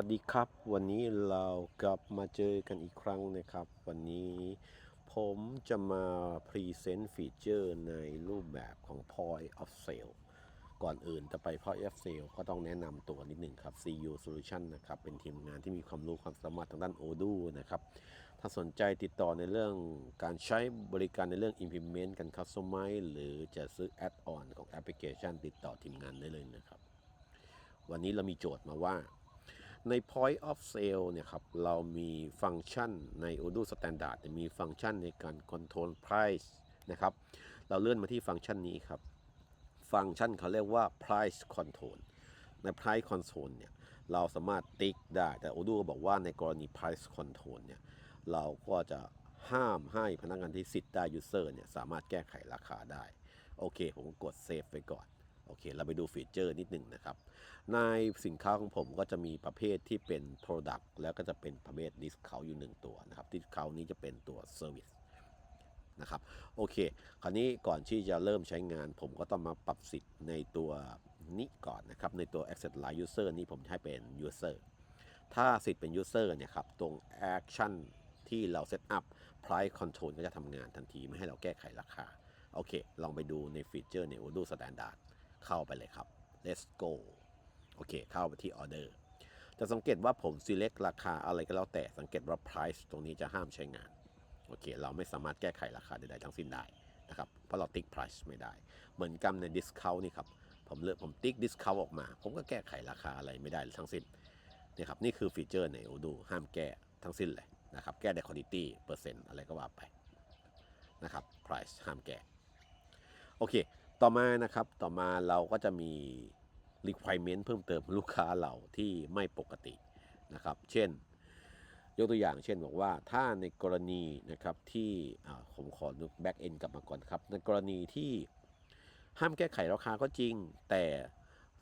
วัสดีครับ วันนี้เรากลับมาเจอกันอีกครั้งนะครับ วันนี้ผมจะมาพรีเซนต์ฟีเจอร์ในรูปแบบของ Point of Sale ก่อนอื่นจะไป Point of Sale ก็ต้องแนะนำตัวนิดหนึ่งครับ CU Solution นะครับ เป็นทีมงานที่มีความรู้ความสามารถทางด้าน Odoo นะครับ ถ้าสนใจติดต่อในเรื่องการใช้บริการในเรื่อง implement การ customize หรือจะซื้อ add-on ของแอปพลิเคชัน ติดต่อทีมงานได้เลยนะครับ วันนี้เรามีโจทย์มาว่า ใน point of sale เนี่ยครับเรามีฟังก์ชันใน Odoo Standard มีฟังก์ชันในการ control price นะครับ เราเลื่อนมาที่ฟังก์ชันนี้ครับ ฟังก์ชันเขาเรียกว่า price control ใน price control เนี่ยเราสามารถติ๊กได้ แต่ Odoo บอกว่าในกรณี price control เนี่ยเราก็จะห้ามให้พนักงานที่สิทธิ์ได้ user เนี่ยสามารถแก้ไขราคาได้ โอเค ผมกด save ไปก่อน โอเค เราไปดูฟีเจอร์นิดหนึ่งนะครับ ในสินค้าของผมก็จะมีประเภทที่เป็น Product แล้วก็จะเป็นประเภท Discount อยู่หนึ่งตัวนะครับ Discount นี้จะเป็นตัว Service นะครับ โอเค คราวนี้ก่อนที่จะเริ่มใช้งาน ผมก็ต้องมาปรับสิทธิ์ในตัวนี้ก่อนนะครับ ในตัว Access Line User นี้ผมให้เป็น User ถ้าสิทธิ์เป็น User เนี่ยครับ ตรง Action ที่เรา Set up Price Control ก็จะทำงานทันทีไม่ให้เราแก้ไขราคา โอเค ลองไปดูในฟีเจอร์ใน Odoo Standard เข้าไปเลยครับ let's go โอเค เข้าไปที่ order จะสังเกตว่าผม select ราคาอะไรก็แล้วแต่สังเกตว่า price ตรงนี้จะห้ามใช้งาน โอเค เราไม่สามารถแก้ไขราคาใดๆทั้งสิ้นได้นะครับ เพราะเราติ๊ก price ไม่ได้ เหมือนกันใน discount นี่ครับ ผมเลือกผมติ๊ก discount ออกมา ผมก็แก้ไขราคาอะไรไม่ได้ทั้งสิ้นนี่ครับ นี่คือฟีเจอร์ใน Odoo ห้ามแก้ทั้งสิ้นเลยนะครับ แก้แต่ quantity เปอร์เซ็นต์อะไรก็ว่าไปนะครับ price ห้ามแก้โอเค ต่อมานะครับต่อมาเราก็จะมี requirement เพิ่มเติมลูกค้าเราที่ไม่ปกตินะครับ เช่น ยกตัวอย่างเช่นบอกว่าถ้าในกรณีนะครับที่ผมขอนึก back end กลับมาก่อนครับ ในกรณีที่ห้ามแก้ไขราคาก็จริง แต่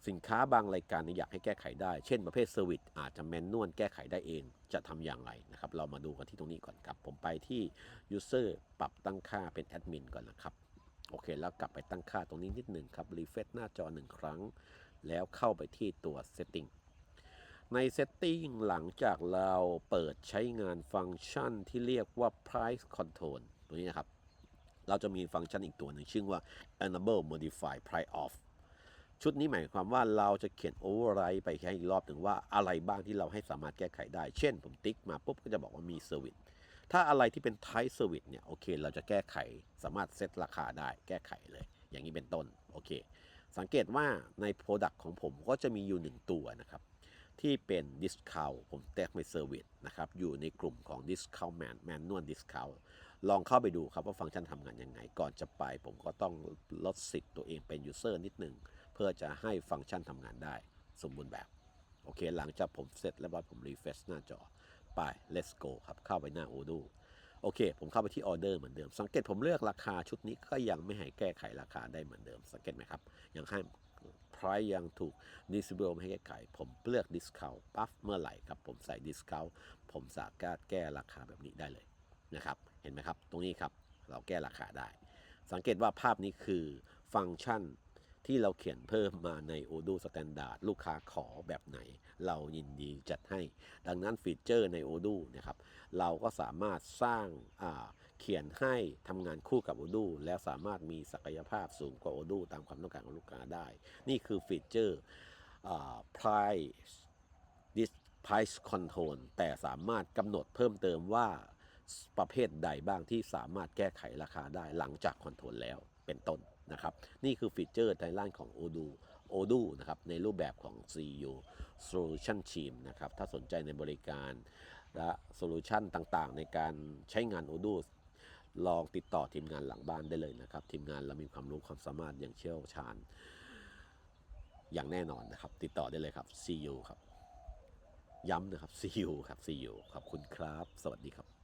สินค้าบางรายการอยากให้แก้ไขได้ เช่นประเภทเซอร์วิสอาจจะแมนนวลแก้ไขได้เอง จะทำอย่างไรนะครับ เรามาดูกันที่ตรงนี้ก่อนครับ ผมไปที่ user ปรับตั้งค่าเป็นแอดมินก่อนนะครับ โอเค แล้วกลับไปตั้งค่าตรงนี้นิดหนึ่งครับรีเฟรชหน้าจอหนึ่งครั้ง แล้วเข้าไปที่ตัว Setting ใน Setting หลังจากเราเปิดใช้งานฟังก์ชันที่เรียกว่า Price Control ตัวนี้นะครับ เราจะมีฟังก์ชันอีกตัวหนึ่งชื่อว่า Enable Modify Price Off ชุดนี้หมายความว่าเราจะเขียน override ไปให้อีกรอบหนึ่งว่าอะไรบ้างที่เราให้สามารถแก้ไขได้ เช่นผมติ๊กมาปุ๊บก็จะบอกว่ามี Service ถ้าอะไรที่เป็น Type Service เนี่ยโอเค เราจะแก้ไขสามารถเซตราคาได้แก้ไขเลย อย่างนี้เป็นต้นโอเค สังเกตว่าใน Product ของผมก็จะมีอยู่หนึ่งตัวนะครับ ที่เป็น Discount ผมแตกใน Service นะครับ อยู่ในกลุ่มของ Discount Man Manual Discount ลองเข้าไปดูครับว่าฟังก์ชันทำงานยังไง ก่อนจะไป ผมก็ต้องลดสิทธิ์ตัวเองเป็น User นิดหนึ่งเพื่อจะให้ฟังก์ชันทำงานได้ สมบูรณ์แบบ โอเค หลังจากผมเสร็จแล้วผม refresh หน้าจอ ไป let's go ครับเข้าไปหน้า Odoo โอเค ผมเข้าไปที่ออเดอร์เหมือนเดิม สังเกตผมเลือกราคาชุดนี้ก็ยังไม่ให้แก้ไขราคาได้เหมือนเดิม สังเกตไหมครับ ยังให้ price ยังถูก disable ไม่ให้แก้ไข ผมเลือก discount ปั๊บเมื่อไหร่ครับ ผมใส่ discount ผมสามารถแก้ราคาแบบนี้ได้เลยนะครับ เห็นไหมครับ ตรงนี้ครับ เราแก้ราคาได้ สังเกตว่าภาพนี้คือฟังก์ชัน ที่เราเขียนเพิ่มมาใน Odoo Standard ลูกค้าขอแบบไหน เรายินดีจัดให้ ดังนั้นฟีเจอร์ใน Odoo นะครับเราก็สามารถสร้างาเขียนให้ทำงานคู่กับ Odoo แล้วสามารถมีศักยภาพสูงกว่า Odoo ตามความต้องการของลูกค้าได้ นี่คือฟีเจอร์ price this price control แต่สามารถกำหนดเพิ่มเติมว่าประเภทใดบ้างที่สามารถแก้ไขราคาได้หลังจากคอนโทรลแล้วเป็นต้น นะครับ นี่คือฟีเจอร์ในด้านของ Odoo Odoo นะครับ ในรูปแบบของ CEO Solution Team นะครับ ถ้าสนใจในบริการและโซลูชันต่างๆ ในการใช้งาน Odoo ลองติดต่อทีมงานหลังบ้านได้เลยนะครับ ทีมงานเรามีความรู้ความสามารถอย่างเชี่ยวชาญ อย่างแน่นอนนะครับ ติดต่อได้เลยครับ CEO ครับ ย้ำนะครับ CEO ครับ CEO ขอบคุณครับ สวัสดีครับ